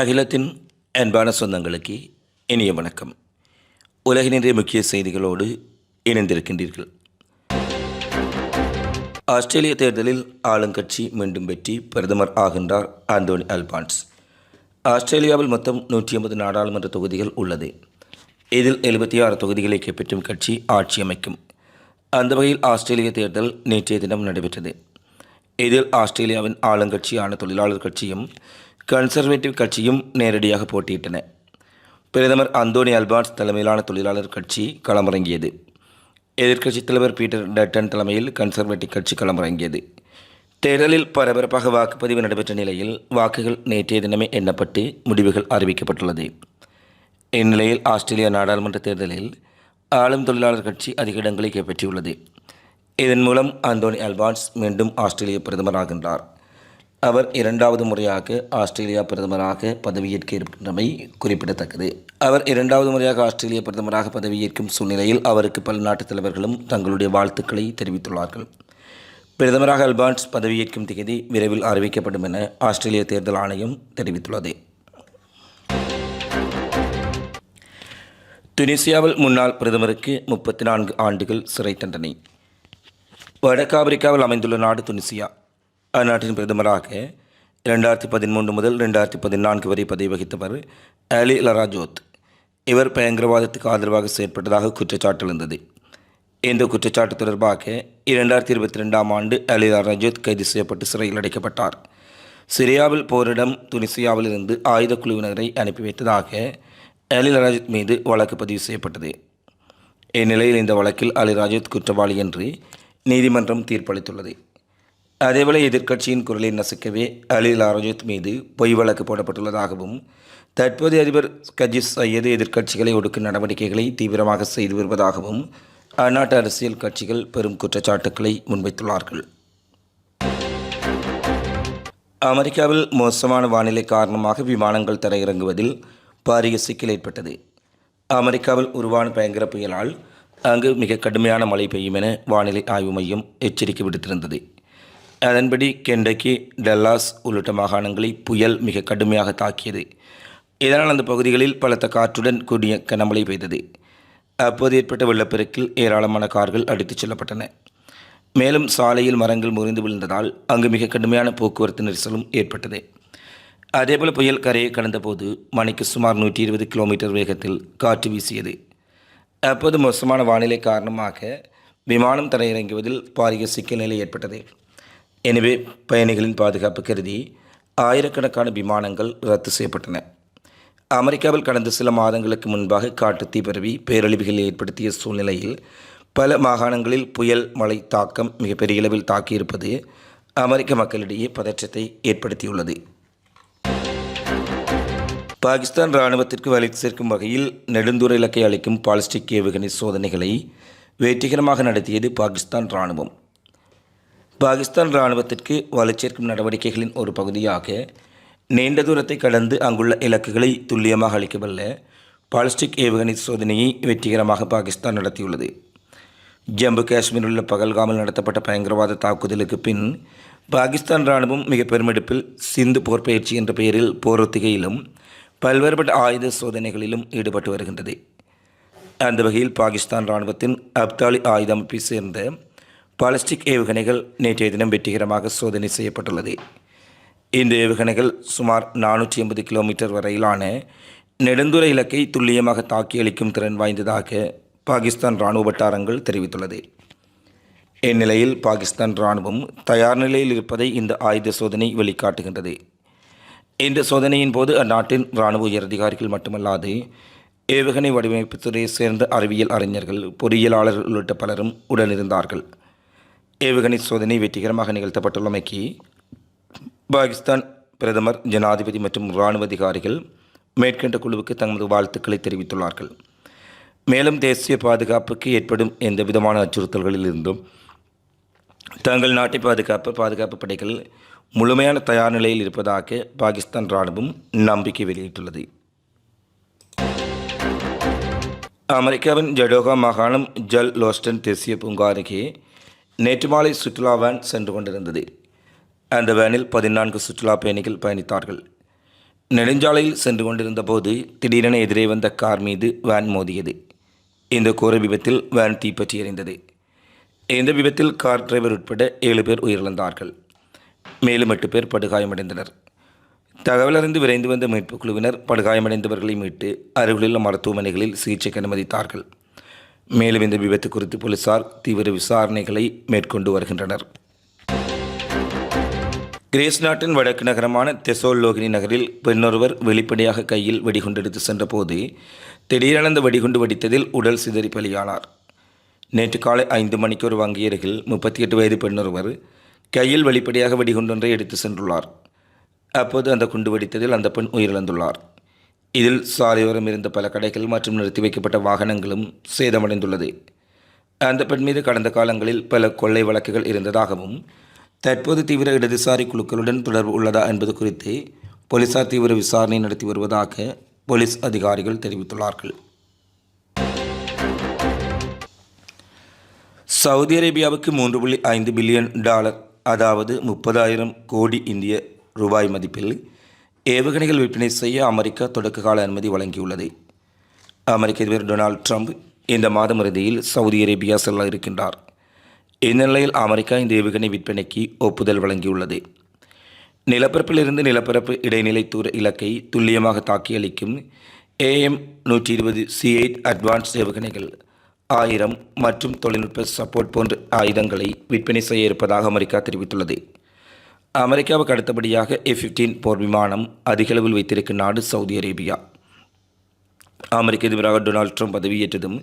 அகிலத்தின் அன்பான சொந்தங்களுக்கு இனிய வணக்கம். உலகினின்றைய முக்கிய செய்திகளோடு இணைந்திருக்கின்றீர்கள். ஆஸ்திரேலிய தேர்தலில் ஆளுங்கட்சி மீண்டும் வெற்றி பிரதமர் ஆகின்றார் ஆந்தோனி அல்பான்ஸ். ஆஸ்திரேலியாவில் மொத்தம் நூற்றி ஐம்பது நாடாளுமன்ற தொகுதிகள் உள்ளது. இதில் எழுபத்தி ஆறு தொகுதிகளை கைப்பற்றும் கட்சி ஆட்சி அமைக்கும். அந்த வகையில் ஆஸ்திரேலிய தேர்தல் நேற்றைய தினம் நடைபெற்றது. இதில் ஆஸ்திரேலியாவின் ஆளுங்கட்சியான தொழிலாளர் கட்சியும் கன்சர்வேட்டிவ் கட்சியும் நேரடியாக போட்டியிட்டன. பிரதமர் அந்தோனி அல்பான்ஸ் தலைமையிலான தொழிலாளர் கட்சி களமிறங்கியது. எதிர்க்கட்சித் தலைவர் பீட்டர் டட்டன் தலைமையில் கன்சர்வேட்டிவ் கட்சி களமிறங்கியது. தேர்தலில் பரபரப்பாக வாக்குப்பதிவு நடைபெற்ற நிலையில் வாக்குகள் நேற்றைய தினமே எண்ணப்பட்டு முடிவுகள் அறிவிக்கப்பட்டுள்ளது. இந்நிலையில் ஆஸ்திரேலிய நாடாளுமன்ற தேர்தலில் ஆளும் தொழிலாளர் கட்சி அதிக இடங்களை கைப்பற்றியுள்ளது. இதன் மூலம் அந்தோனி அல்பான்ஸ் மீண்டும் ஆஸ்திரேலிய பிரதமராகின்றார். அவர் இரண்டாவது முறையாக ஆஸ்திரேலியா பிரதமராக பதவியேற்க இருக்கின்றமை குறிப்பிடத்தக்கது. அவர் இரண்டாவது முறையாக ஆஸ்திரேலிய பிரதமராக பதவியேற்கும் சூழ்நிலையில் அவருக்கு பல நாட்டுத் தலைவர்களும் தங்களுடைய வாழ்த்துக்களை தெரிவித்துள்ளார்கள். பிரதமராக அல்பான்ஸ் பதவியேற்கும் திகதி விரைவில் அறிவிக்கப்படும் என ஆஸ்திரேலிய தேர்தல் ஆணையம் தெரிவித்துள்ளது. துனிசியாவில் முன்னாள் பிரதமருக்கு முப்பத்தி நான்கு ஆண்டுகள் சிறை தண்டனை. வடக்கு ஆப்பிரிக்காவில் அமைந்துள்ள நாடு துனிசியா. அந்நாட்டின் பிரதமராக இரண்டாயிரத்தி பதிமூன்று முதல் ரெண்டாயிரத்தி பதினான்கு வரை பதவி வகித்தவர் அலி லராஜோத். இவர் பயங்கரவாதத்துக்கு ஆதரவாக செயற்பட்டதாக குற்றச்சாட்டு இருந்தது இந்த குற்றச்சாட்டு தொடர்பாக இரண்டாயிரத்தி இருபத்தி ரெண்டாம் ஆண்டு அலி லராஜோத் கைது செய்யப்பட்டு சிறையில் அடைக்கப்பட்டார். சிரியாவில் போரிடம் துனிசியாவிலிருந்து ஆயுத குழுவினரை அனுப்பி வைத்ததாக அலி லராஜத் மீது வழக்கு பதிவு செய்யப்பட்டது. இந்நிலையில் இந்த வழக்கில் அலி ராஜத் குற்றவாளி என்று நீதிமன்றம் தீர்ப்பளித்துள்ளது. அதேவேளை எதிர்க்கட்சியின் குரலை நசுக்கவே அலில் லாரஜத் மீது பொய் வழக்கு போடப்பட்டுள்ளதாகவும் தற்போதைய அதிபர் கஜிஸ் சையது எதிர்க்கட்சிகளை ஒடுக்கும் நடவடிக்கைகளை தீவிரமாக செய்து வருவதாகவும் அந்நாட்டு அரசியல் கட்சிகள் பெரும் குற்றச்சாட்டுக்களை முன்வைத்துள்ளார்கள். அமெரிக்காவில் மோசமான வானிலை காரணமாக விமானங்கள் தரையிறங்குவதில் பாரிய சிக்கல் ஏற்பட்டது. அமெரிக்காவில் உருவான பயங்கர புயலால் அங்கு மிக கடுமையான மழை பெய்யும் என வானிலை ஆய்வு மையம் எச்சரிக்கை விடுத்திருந்தது. அதன்படி கெண்டக்கி டெல்லாஸ் உள்ளிட்ட மாகாணங்களை புயல் மிக கடுமையாக தாக்கியது. இதனால் அந்த பகுதிகளில் பலத்த காற்றுடன் கூடிய கனமழை பெய்தது. அப்போது ஏற்பட்ட வெள்ளப்பெருக்கில் ஏராளமான கார்கள் அடித்துச் செல்லப்பட்டன. மேலும் சாலையில் மரங்கள் முறிந்து விழுந்ததால் அங்கு மிக கடுமையான போக்குவரத்து நெரிசலும் ஏற்பட்டது. அதேபோல் புயல் கரையை கடந்தபோது மணிக்கு சுமார் நூற்றி இருபது கிலோமீட்டர் வேகத்தில் காற்று வீசியது. அப்போது மோசமான வானிலை காரணமாக விமானம் தரையிறங்குவதில் பாரிய சிக்கல் நிலை ஏற்பட்டது. எனவே பயணிகளின் பாதுகாப்பு கருதி ஆயிரக்கணக்கான விமானங்கள் ரத்து செய்யப்பட்டன. அமெரிக்காவில் கடந்த சில மாதங்களுக்கு முன்பாக காட்டுத்தீ பரவி பேரழிவுகளை ஏற்படுத்திய சூழ்நிலையில் பல மாகாணங்களில் புயல் மழை தாக்கம் மிகப்பெரிய அளவில் தாக்கியிருப்பது அமெரிக்க மக்களிடையே பதற்றத்தை ஏற்படுத்தியுள்ளது. பாகிஸ்தான் இராணுவத்திற்கு வலி சேர்க்கும் வகையில் நெடுந்தூர இலக்கை அளிக்கும் பாலிஸ்டிக் ஏவுகணை சோதனைகளை வெற்றிகரமாக நடத்தியது பாகிஸ்தான் இராணுவம். பாகிஸ்தான் இராணுவத்திற்கு வலுச்சேர்க்கும் நடவடிக்கைகளின் ஒரு பகுதியாக நீண்ட தூரத்தை கடந்து அங்குள்ள இலக்குகளை துல்லியமாக அளிக்கவல்ல பாலிஸ்டிக் ஏவுகணை சோதனையை வெற்றிகரமாக பாகிஸ்தான் நடத்தியுள்ளது. ஜம்மு காஷ்மீரில் உள்ள பகல்காமில் நடத்தப்பட்ட பயங்கரவாத தாக்குதலுக்கு பின் பாகிஸ்தான் இராணுவம் மிக பெருமெடுப்பில் சிந்து போர் பயிற்சி என்ற பெயரில் போர் ஒத்திகையிலும் பல்வேறுபட்ட ஆயுத சோதனைகளிலும் ஈடுபட்டு வருகின்றது. அந்த வகையில் பாகிஸ்தான் இராணுவத்தின் அப்தாலி ஆயுத அமைப்பை சேர்ந்த பாலிஸ்டிக் ஏவுகணைகள் நேற்றைய தினம் வெற்றிகரமாக சோதனை செய்யப்பட்டுள்ளது. இந்த ஏவுகணைகள் சுமார் நானூற்றி எண்பது கிலோமீட்டர் வரையிலான நெடுந்துர இலக்கை துல்லியமாக தாக்கியளிக்கும் திறன் வாய்ந்ததாக பாகிஸ்தான் இராணுவ வட்டாரங்கள் தெரிவித்துள்ளது. இந்நிலையில் பாகிஸ்தான் இராணுவம் தயார் நிலையில் இருப்பதை இந்த ஆயுத சோதனை வெளிக்காட்டுகின்றது. இந்த சோதனையின் போது அந்நாட்டின் இராணுவ உயரதிகாரிகள் மட்டுமல்லாது ஏவுகணை வடிவமைப்பு துறையை சேர்ந்த அறிவியல் அறிஞர்கள் பொறியியலாளர்கள் உள்ளிட்ட பலரும் உடனிருந்தார்கள். ஏவுகணை சோதனை வெற்றிகரமாக நிகழ்த்தப்பட்டுள்ளமைக்கு பாகிஸ்தான் பிரதமர் ஜனாதிபதி மற்றும் இராணுவ அதிகாரிகள் மேற்கண்ட குழுவுக்கு தமது வாழ்த்துக்களை தெரிவித்துள்ளார்கள். மேலும் தேசிய பாதுகாப்புக்கு ஏற்படும் எந்த விதமான அச்சுறுத்தல்களிலிருந்தும் தங்கள் நாட்டை பாதுகாப்பு பாதுகாப்பு படைகள் முழுமையான தயார் நிலையில் இருப்பதாக பாகிஸ்தான் இராணுவம் நம்பிக்கை வெளியிட்டுள்ளது. அமெரிக்காவின் ஜடோகா மாகாணம் ஜல் லோஸ்டன் தேசிய பூங்கா அருகே நேற்று மாலை சுற்றுலா வேன் சென்று கொண்டிருந்தது. அந்த வேனில் பதினான்கு சுற்றுலா பயணிகள் பயணித்தார்கள். நெடுஞ்சாலையில் சென்று கொண்டிருந்த போது திடீரென எதிரே வந்த கார் மீது வேன் மோதியது. இந்த கோர விபத்தில் வேன் தீப்பற்றி எறிந்தது. இந்த விபத்தில் கார் டிரைவர் உட்பட ஏழு பேர் உயிரிழந்தார்கள். மேலும் எட்டு பேர் படுகாயமடைந்தனர். தகவல் அறிந்து விரைந்து வந்த மீட்புக் குழுவினர் படுகாயமடைந்தவர்களை மீட்டு அருகிலுள்ள மருத்துவமனைகளில் சிகிச்சைக்கு அனுமதித்தார்கள். மேலும் இந்த விபத்து குறித்து போலீசார் தீவிர விசாரணைகளை மேற்கொண்டு வருகின்றனர். கிரேஸ் நாட்டின் வடக்கு நகரமான தெசோல் லோகினி நகரில் பெண்ணொருவர் வெளிப்படையாக கையில் வெடிகுண்டெடுத்து சென்றபோது திடீரென அந்த வெடிகுண்டு வெடித்ததில் உடல் சிதறி பலியானார். நேற்று காலை ஐந்து மணிக்கு ஒரு வங்கி அருகில் முப்பத்தி எட்டு வயது பெண்ணொருவர் கையில் வெளிப்படையாக வெடிகுண்டொன்றை எடுத்து சென்றுள்ளார். அப்போது அந்த குண்டு வெடித்ததில் அந்த பெண் உயிரிழந்துள்ளார். இதில் சாலையோரம் இருந்த பல கடைகள் மற்றும் நிறுத்தி வைக்கப்பட்ட வாகனங்களும் சேதமடைந்துள்ளது. அந்த பெண் மீது கடந்த காலங்களில் பல கொள்ளை வழக்குகள் இருந்ததாகவும் தற்போது தீவிர இடதுசாரி குழுக்களுடன் தொடர்பு உள்ளதா என்பது குறித்து போலீசார் தீவிர விசாரணை நடத்தி வருவதாக போலீஸ் அதிகாரிகள் தெரிவித்துள்ளார்கள். சவுதி அரேபியாவுக்கு மூன்று புள்ளி ஐந்து பில்லியன் டாலர் அதாவது முப்பதாயிரம் கோடி இந்திய ரூபாய் மதிப்பில் ஏவுகணைகள் விற்பனை செய்ய அமெரிக்கா தொடக்க கால அனுமதி வழங்கியுள்ளது. அமெரிக்க அதிபர் டொனால்ட் ட்ரம்ப் இந்த மாதம் இறுதியில் சவுதி அரேபியா செல்ல இருக்கின்றார். இந்நிலையில் அமெரிக்கா இந்த ஏவுகணை விற்பனைக்கு ஒப்புதல் வழங்கியுள்ளது. நிலப்பரப்பிலிருந்து நிலப்பரப்பு இடைநிலை தூர இலக்கை துல்லியமாக தாக்கி அளிக்கும் ஏஎம் நூற்றி இருபது சி எயிட் அட்வான்ஸ் ஏவுகணைகள் ஆயிரம் மற்றும் தொழில்நுட்ப சப்போர்ட் போன்ற ஆயுதங்களை விற்பனை செய்ய இருப்பதாக அமெரிக்கா தெரிவித்துள்ளது. அமெரிக்காவுக்கு அடுத்தபடியாக ஏ ஃபிஃப்டீன் போர் விமானம் அதிகளவில் வைத்திருக்கும் நாடு சவுதி அரேபியா. அமெரிக்க அதிபராக டொனால்ட் ட்ரம்ப் பதவியேற்றதும்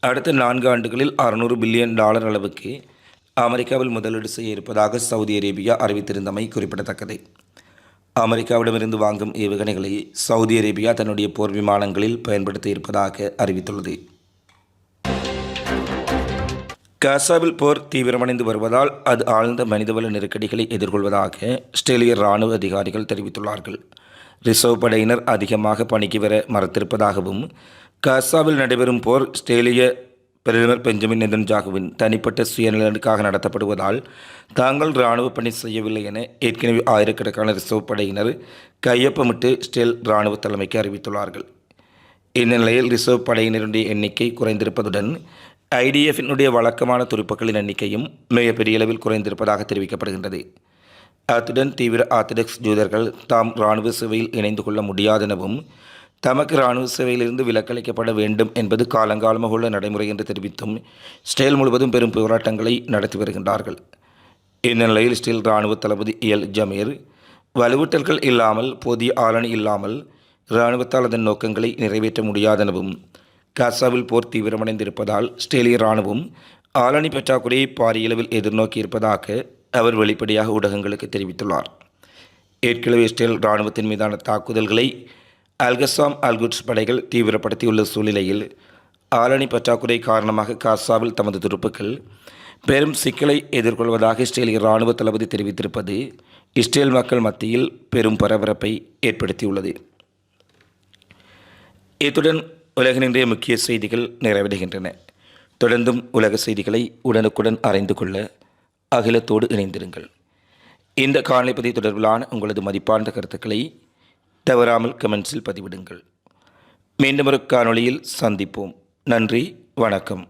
அடுத்த நான்கு ஆண்டுகளில் அறுநூறு பில்லியன் டாலர் அளவுக்கு அமெரிக்காவில் முதலீடு செய்ய இருப்பதாக சவுதி அரேபியா அறிவித்திருந்தமை குறிப்பிடத்தக்கது. அமெரிக்காவிடமிருந்து வாங்கும் ஏவுகணைகளை சவுதி அரேபியா தன்னுடைய போர் விமானங்களில் பயன்படுத்த இருப்பதாக அறிவித்துள்ளது. காசாவில் போர் தீவிரமடைந்து வருவதால் அது ஆழ்ந்த மனிதவள நெருக்கடிகளை எதிர்கொள்வதாக ஆஸ்திரேலிய இராணுவ அதிகாரிகள் தெரிவித்துள்ளார்கள். ரிசர்வ் படையினர் அதிகமாக பணிக்கு வர மறுத்திருப்பதாகவும் காசாவில் நடைபெறும் போர் ஆஸ்திரேலிய பிரதமர் பெஞ்சமின் நெதன்ஜாகுவின் தனிப்பட்ட சுயநலனுக்காக நடத்தப்படுவதால் தாங்கள் இராணுவ பணி செய்யவில்லை என ஏற்கனவே ஆயிரக்கணக்கான ரிசர்வ் படையினர் கையொப்பமிட்டு ஸ்டேல் இராணுவ தலைமைக்கு அறிவித்துள்ளார்கள். இந்நிலையில் ரிசர்வ் படையினருடைய எண்ணிக்கை குறைந்திருப்பதுடன் ஐடிஎஃபினுடைய வழக்கமான துருப்புக்களின் எண்ணிக்கையும் மிகப்பெரிய அளவில் குறைந்திருப்பதாக தெரிவிக்கப்படுகின்றது. அத்துடன் தீவிர ஆர்த்தடாக்ஸ் ஜூதர்கள் தாம் இராணுவ சேவையில் இணைந்து கொள்ள முடியாதெனவும் தமக்கு இராணுவ சேவையிலிருந்து விலக்களிக்கப்பட வேண்டும் என்பது காலங்காலமாக உள்ள நடைமுறை என்று தெரிவித்தும் ஸ்டேல் முழுவதும் பெரும் போராட்டங்களை நடத்தி வருகின்றார்கள். இந்நிலையில் ஸ்டேல் இராணுவ தளபதி எல். ஜமீர் வலுவூட்டல்கள் இல்லாமல் போதிய ஆளணி இல்லாமல் இராணுவத்தால் அதன் நோக்கங்களை நிறைவேற்ற முடியாதெனவும் காசாவில் போர் தீவிரமடைந்திருப்பதால் ஆஸ்திரேலிய இராணுவம் ஆளணி பற்றாக்குறையை பாரியளவில் எதிர்நோக்கியிருப்பதாக அவர் வெளிப்படையாக ஊடகங்களுக்கு தெரிவித்துள்ளார். ஏற்கனவே இஸ்ரேல் இராணுவத்தின் மீதான தாக்குதல்களை அல்கசாம் அல்குட்ஸ் படைகள் தீவிரப்படுத்தியுள்ள சூழ்நிலையில் ஆளணி பற்றாக்குறை காரணமாக காசாவில் தமது துருப்புக்கள் பெரும் சிக்கலை எதிர்கொள்வதாக இஸ்ரேலிய இராணுவ தளபதி தெரிவித்திருப்பது இஸ்ரேல் மக்கள் மத்தியில் பெரும் பரபரப்பை ஏற்படுத்தியுள்ளது. இத்துடன் உலகின் முக்கிய செய்திகள் நிறைவடைகின்றன. தொடர்ந்தும் உலக செய்திகளை உடனுக்குடன் அறிந்து கொள்ள அகிலத்தோடு இணைந்திருங்கள். இந்த காணொலிப்பதி தொடர்பிலான உங்களது மதிப்பார்ந்த கருத்துக்களை தவறாமல் கமெண்ட்ஸில் பதிவிடுங்கள். மீண்டும் ஒரு காணொளியில் சந்திப்போம். நன்றி வணக்கம்.